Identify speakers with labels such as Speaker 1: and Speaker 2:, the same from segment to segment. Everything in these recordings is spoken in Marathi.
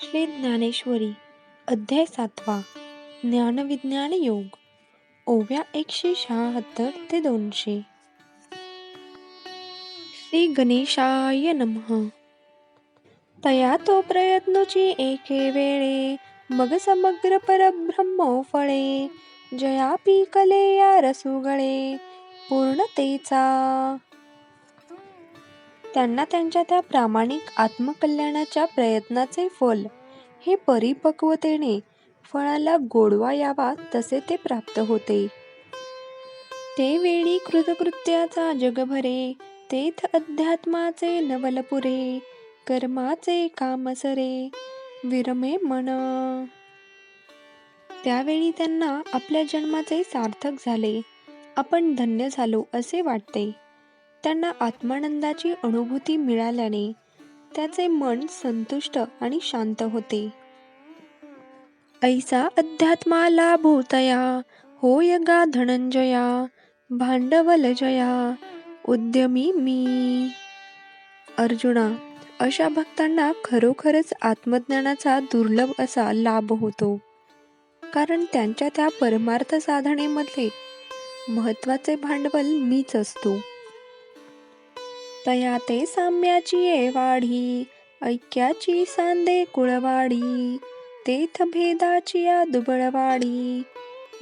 Speaker 1: श्री ज्ञानेश्वरी अध्याय सातवा ज्ञानविज्ञान योग ओव्या एकशे शहात्तर ते दोनशे. श्री गणेशाय नमः. तया तो प्रयत्नोची एके वेळे मग समग्र परब्रह्म फळे जया पिकले या रसुगळे पूर्णतेचा त्यांना त्यांच्या त्या प्रामाणिक आत्मकल्याणाच्या प्रयत्नाचे फल हे परिपक्वतेने फळाला गोडवा यावा तसे ते प्राप्त होते. ते वेळी कृतकृत्याचा जगभरे तेथ अध्यात्माचे नवलपुरे कर्माचे कामसरे विरमे मन. त्यावेळी त्यांना आपल्या जन्माचे सार्थक झाले. आपण धन्य झालो असे वाटते. त्यांना आत्मानंदाची अनुभूती मिळाल्याने त्याचे मन संतुष्ट आणि शांत होते. ऐसा अध्यात्माला भूतया होय गा धनंजया भांडवल जया उद्यमी मी. अर्जुना अशा भक्तांना खरोखरच आत्मज्ञानाचा दुर्लभ असा लाभ होतो. कारण त्यांच्या त्या परमार्थ साधनेमधले महत्त्वाचे भांडवल मीच असतो. तया ते साम्याची ये वाढी ऐक्याची सांदे कुळवाडी तेथ भेदाची या दुबळवाडी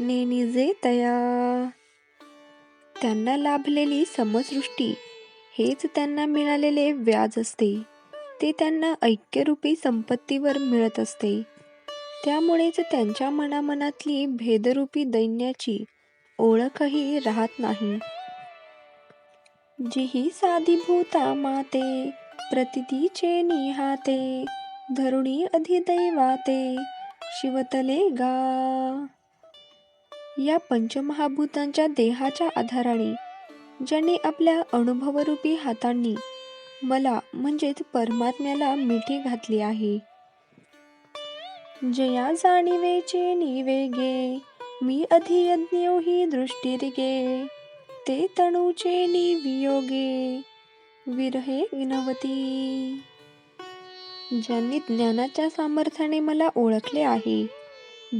Speaker 1: नेनिजे तया त्यांना लाभलेली समसृष्टी हेच त्यांना मिळालेले व्याज असते. ते त्यांना ऐक्यरूपी संपत्तीवर मिळत असते. त्यामुळेच त्यांच्या मनामनातली भेदरूपी दैन्याची ओळखही राहत नाही. जिही साधीभूता माते प्रतितीचे निहाते धरुणी अधिदैवाते शिवतले गा. या पंचमहाभूतांच्या देहाच्या आधाराने ज्यांनी आपल्या अनुभवरूपी हातांनी मला म्हणजेच परमात्म्याला मिठी घातली आहे. जया जाणीवेचे निवेगे मी अधियज्ञो ही दृष्टीरिगे. ते तणूचे निवियोगे. विरहे नवती ज्यांनी ज्ञानाच्या सामर्थ्याने मला ओळखले आहे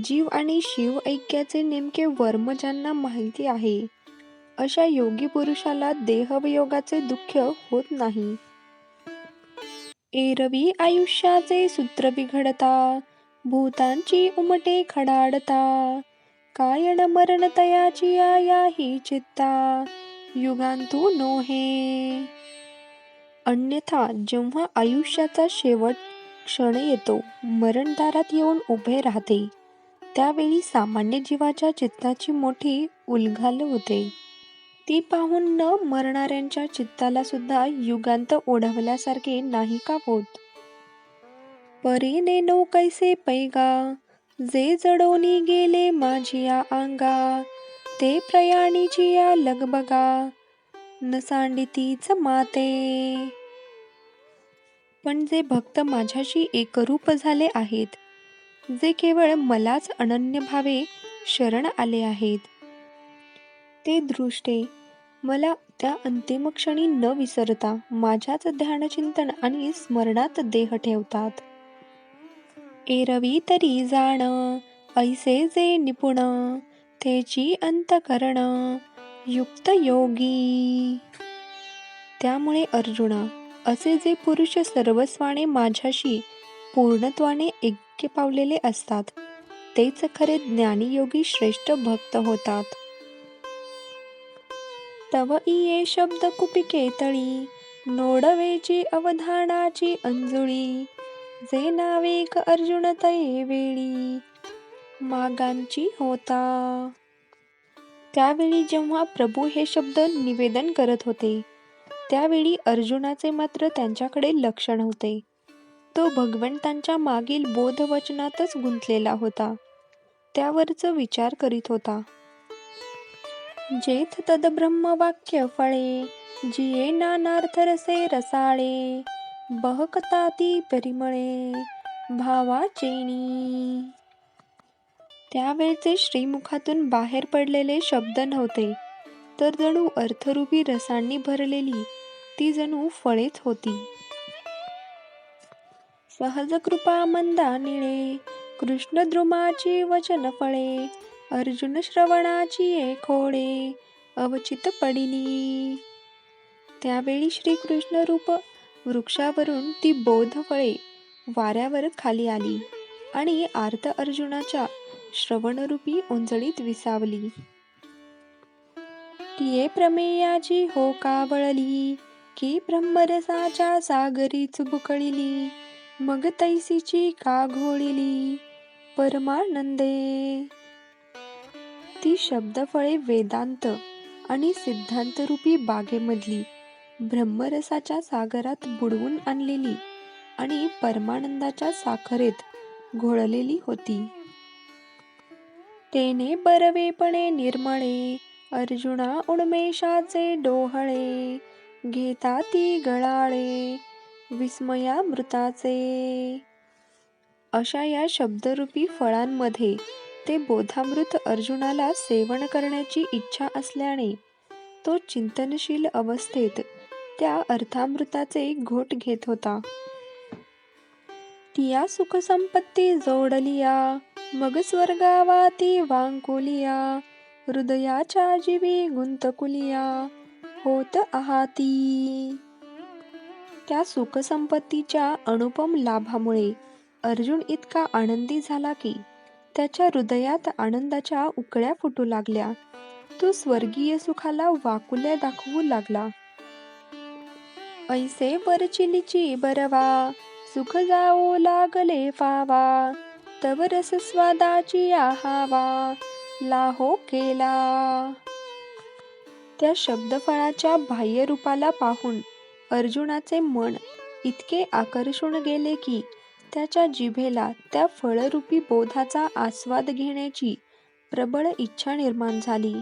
Speaker 1: जीव आणि शिव ऐक्याचे नेमके वर्म ज्यांना माहिती आहे अशा योगी पुरुषाला देहवियोगाचे दुःख होत नाही. एरवी आयुष्याचे सूत्र बिघडता भूतांची उमटे खडाडता कायण मरण तयाची याही चित्ता. युगांतू नोहे. अन्यथा जेव्हा आयुष्याचा शेवट क्षण येतो मरणदारात येऊन उभे राहते. त्यावेळी सामान्य जीवाच्या चित्ताची मोठी उलघाल होते. ती पाहून न मरणाऱ्यांच्या चित्ताला सुद्धा युगांत ओढवल्यासारखे नाही का होत? परीने नो कैसे पैगा? जे जडोनी गेले माझिया अंगा ते प्रयाणीचिया लगबगा न सांडितीच माते. पण जे भक्त माझ्याशी एकरूप झाले आहेत जे केवळ मलाच अनन्य भावे शरण आले आहेत. ते दृष्टे मला त्या अंतिम क्षणी न विसरता माझ्याच ध्यानचिंतन आणि स्मरणात देह ठेवतात. एरवी तरी जाण ऐसे जे निपुण तेची अंतकरण युक्त योगी. त्यामुळे अर्जुना असे जे पुरुष सर्वस्वाने माझ्याशी पूर्णत्वाने ऐक्य पावलेले असतात तेच खरे ज्ञानी योगी श्रेष्ठ भक्त होतात. तव इये शब्द कुपिके तळी नोडवेची अवधानाची अंजुळी जे नावेक अर्जुन तये वेळी मागांची होता. त्यावेळी जेव्हा प्रभू हे शब्द निवेदन करत होते त्यावेळी अर्जुनाचे मात्र त्यांच्याकडे लक्ष नव्हते. तो भगवंतांच्या मागील बोधवचनातच गुंतलेला होता. त्यावरच विचार करीत होता. जेथ तद ब्रह्मवाक्य फळे जिये नानार्थ रसे रसाळे बहकताती परिमळे भावाचेणी त्यावेळचे श्रीमुखातून बाहेर पडलेले शब्द नव्हते तर जणू अर्थरूपी रसांनी भरलेली ती जणू फळेच होती. सहज कृपा मंदा निळे कृष्ण द्रुमाची वचन फळे अर्जुन श्रवणाची ये खोडे अवचित पडिली त्यावेळी श्रीकृष्ण रूप वृक्षावरून ती बोध फळे वाऱ्यावर खाली आली आणि आर्त अर्जुनाच्या श्रवणरूपी ओंजळीत विसावली. तिये प्रमेयाची हो कावळली की ब्रह्मरसाच्या सागरी चुबुकळिली मग तैसीची का घोळिली? परमानंदे. ती शब्दफळे वेदांत आणि सिद्धांत रूपी बागेमधली ब्रह्मरसाच्या सागरात बुडवून आणलेली आणि परमानंदाच्या साखरेत घोळलेली होती. तेने बरवेपणे निर्मळे अर्जुना उन्मेषाचे डोहळे घेता ती गळाळे विस्मयामृताचे अशा या शब्दरूपी फळांमध्ये ते बोधामृत अर्जुनाला सेवन करण्याची इच्छा असल्याने तो चिंतनशील अवस्थेत त्या अर्थामृताचे घोट घेत होता. तिया सुखसंपत्ती जोडलिया मग स्वर्गावा ती वांकुलिया हृदयाच्या जीवी गुंतकुलिया होत आहाती. त्या सुखसंपत्तीच्या अनुपम लाभामुळे अर्जुन इतका आनंदी झाला की त्याच्या हृदयात आनंदाच्या उकळ्या फुटू लागल्या. तो स्वर्गीय सुखाला वाकुल्या दाखवू लागला. ऐसे बरचिलीची बरवा सुख जाओ लागले फावा तव रस स्वादाची आहावा लाहो केला. त्या शब्दफळाच्या बाह्य रूपाला पाहून अर्जुनाचे मन इतके आकर्षून गेले की त्याच्या जिभेला त्या फळरूपी बोधाचा आस्वाद घेण्याची प्रबळ इच्छा निर्माण झाली.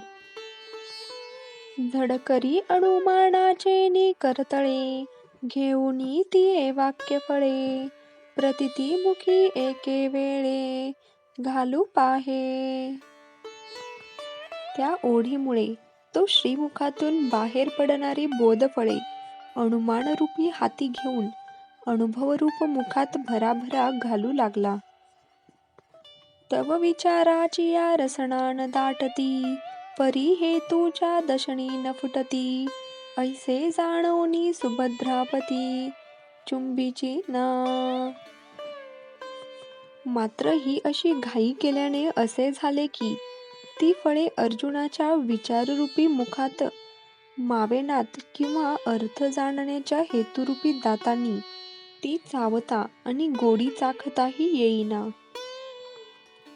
Speaker 1: झडकरी अणुमानाचे नि करतळे घेऊनी ती वाक्य फळे. प्रतिती मुखी एके वेळे घालू पाहे. त्या ओढीमुळे तो श्रीमुखातून बाहेर पडणारी बोधफळे अनुमानरूपी हाती घेऊन अनुभवरूप मुखात भराभरा घालू लागला. तव विचाराची या रसणान दाटती परी हे तुझ्या दशणी न फुटती. ऐसे जाणवनी सुभद्रापती चुंबीची ना. मात्र ही अशी घाई केल्याने असे झाले की ती फळे अर्जुनाच्या विचाररूपी मुखात मावेनात किंवा अर्थ जाणण्याच्या हेतुरूपी दातांनी ती चावता आणि गोडी चाखताही येईना.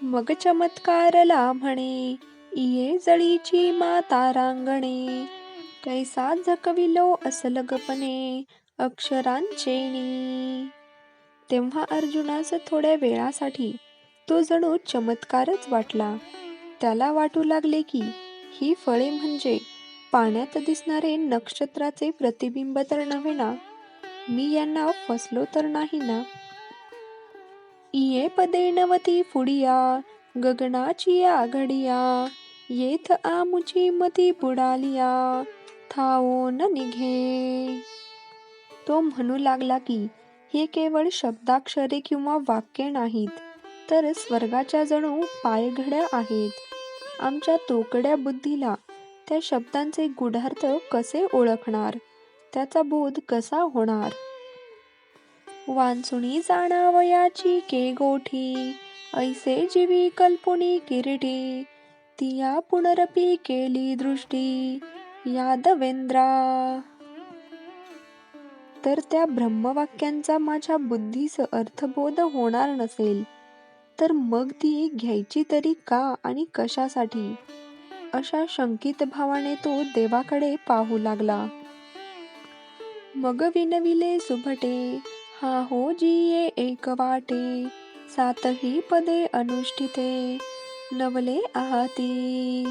Speaker 1: मग चमत्कारला म्हणे इये जळीची माता रांगणे. कैसा झकविलो असलगपणे अक्षरांचेनी तेव्हा अर्जुनास थोड्या वेळासाठी तो जणू चमत्कारच वाटला. त्याला वाटू लागले की ही फळे म्हणजे पाण्यात दिसणारे नक्षत्राचे प्रतिबिंब तर नव्हे ना? मी यांना फसलो तर नाही ना? इये पदे नवती फुडिया गगनाची आघडिया. येथ आमुची मती बुडालिया थाओ न निघे. तो म्हणू लागला की हे केवळ शब्दाक्षरे किंवा वाक्य नाहीत तर स्वर्गाच्या जणू पायघड्या आहेत. आमच्या तोकड्या बुद्धीला त्या शब्दांचे गुढार्थ कसे ओळखणार? त्याचा बोध कसा होणार? वांसुणी जाणावयाची के गोठी ऐसे जीवी कल्पुनी किरीटी तिया पुनरपी केली दृष्टी. यादवेंद्रा. तर त्या ब्रह्मवाक्यांचा माझ्या बुद्धीस अर्थबोध होणार नसेल तर मग ती घ्यायची तरी का आणि कशासाठी? अशा शंकित भावाने तो देवाकडे पाहू लागला. मग विनविले सुभटे हा हो जी एक वाटे सातही पदे अनुष्ठिते नवले आहाती.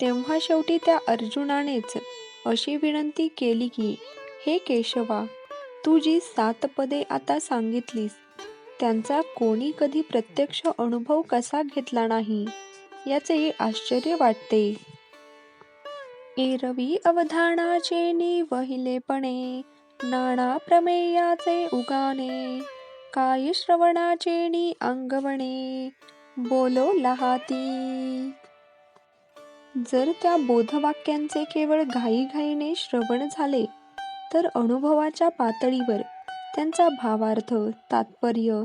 Speaker 1: तेव्हा शेवटी त्या अर्जुनानेच अशी विनंती केली की हे केशवा तू जी सात पदे आता सांगितलीस त्यांचा कोणी कधी प्रत्यक्ष अनुभव कसा घेतला नाही याचे आश्चर्य वाटते. एरवी अवधानाचे निवहिलेपणे नाना प्रमेयाचे उगाने काय श्रवणाचे अंगवणे बोलो लहाती. जर त्या बोधवाक्यांचे केवळ घाईघाईने श्रवण झाले तर अनुभवाच्या पातळीवर त्यांचा भावार्थ तात्पर्य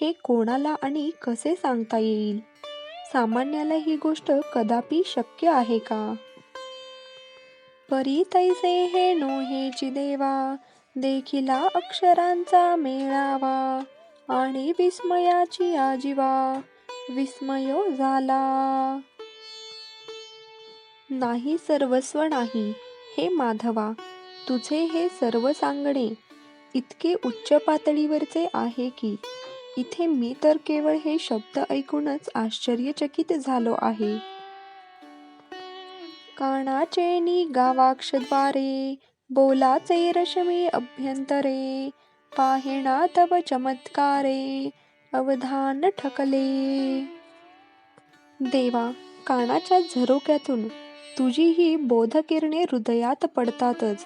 Speaker 1: हे कोणाला आणि कसे सांगता येईल? सामान्याला ही गोष्ट कदापि शक्य आहे का? परी तैसे हे नोहेची देवा देखिला अक्षरांचा मेळावा आणि विस्मयाची आजीवा. विस्मयो झाला. नाही सर्वस्व नाही हे माधवा तुझे हे सर्व सांगणे इतके उच्च पातळीवरचे आहे की इथे मी तर केवळ हे शब्द ऐकूनच आश्चर्यचकित झालो आहे. कानाचे नि गावाक्षद्वारे बोलाचे रश्मी अभ्यंतरे पाहिणा तव चमत्कारे अवधान ठकले. देवा कानाच्या झरोक्यातून तुझी ही बोधकिरणे हृदयात पडतातच.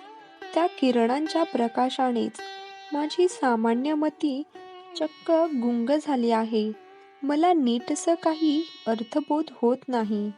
Speaker 1: त्या किरणांच्या प्रकाशानेच माझी सामान्य मती चक्क गुंग झाली आहे. मला नीटसं काही अर्थबोध होत नाही.